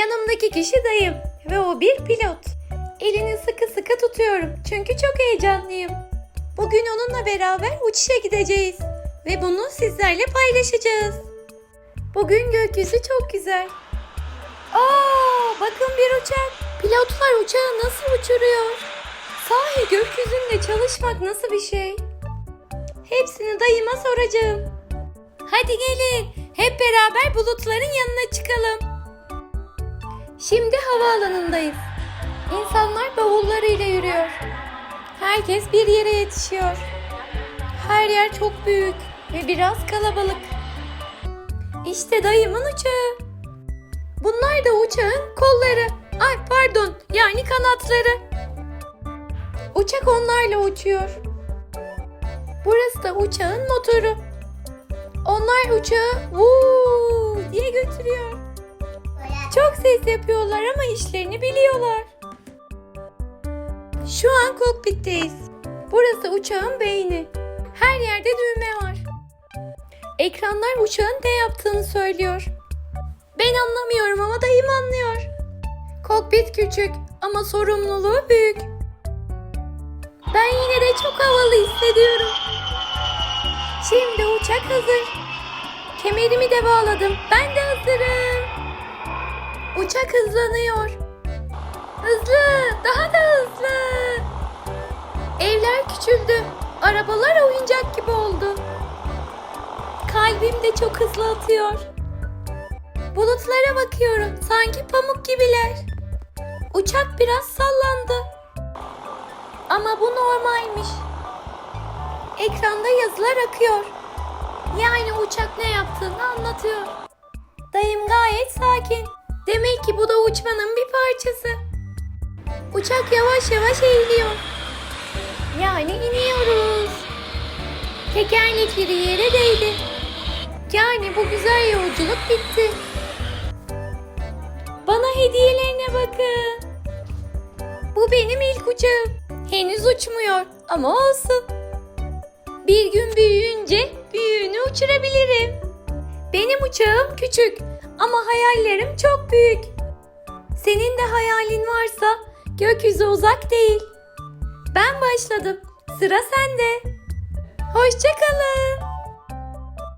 Yanımdaki kişi dayım ve o bir pilot. Elini sıkı sıkı tutuyorum çünkü çok heyecanlıyım. Bugün onunla beraber uçuşa gideceğiz ve bunu sizlerle paylaşacağız. Bugün gökyüzü çok güzel. Aa, bakın bir uçak. Pilotlar uçağı nasıl uçuruyor? Sahi gökyüzünde çalışmak nasıl bir şey? Hepsini dayıma soracağım. Hadi gelin, hep beraber bulutların yanına çıkalım. Şimdi havaalanındayız. İnsanlar bavullarıyla yürüyor. Herkes bir yere yetişiyor. Her yer çok büyük ve biraz kalabalık. İşte dayımın uçağı. Bunlar da uçağın kolları. Ay pardon, yani kanatları. Uçak onlarla uçuyor. Burası da uçağın motoru. Onlar uçağı vuu diye götürüyor. Çok ses yapıyorlar ama işlerini biliyorlar. Şu an kokpitteyiz. Burası uçağın beyni. Her yerde düğme var. Ekranlar uçağın ne yaptığını söylüyor. Ben anlamıyorum ama dayım anlıyor. Kokpit küçük ama sorumluluğu büyük. Ben yine de çok havalı hissediyorum. Şimdi uçak hazır. Kemerimi de bağladım. Ben de hazırım. Uçak hızlanıyor. Hızlı, daha da hızlı. Evler küçüldü. Arabalar oyuncak gibi oldu. Kalbim de çok hızlı atıyor. Bulutlara bakıyorum. Sanki pamuk gibiler. Uçak biraz sallandı. Ama bu normalmiş. Ekranda yazılar akıyor. Yani uçak ne yaptığını anlatıyor. Dayım gayet sakin. Demek ki bu da uçmanın bir parçası. Uçak yavaş yavaş eğiliyor. Yani iniyoruz. Tekerlekleri yere değdi. Yani bu güzel yolculuk bitti. Bana hediyelerine bakın. Bu benim ilk uçağım. Henüz uçmuyor ama olsun. Bir gün büyüyünce büyüğünü uçurabilirim. Benim uçağım küçük ama hayallerim çok büyük. Senin de hayalin varsa gökyüzü uzak değil. Ben başladım. Sıra sende. Hoşçakalın.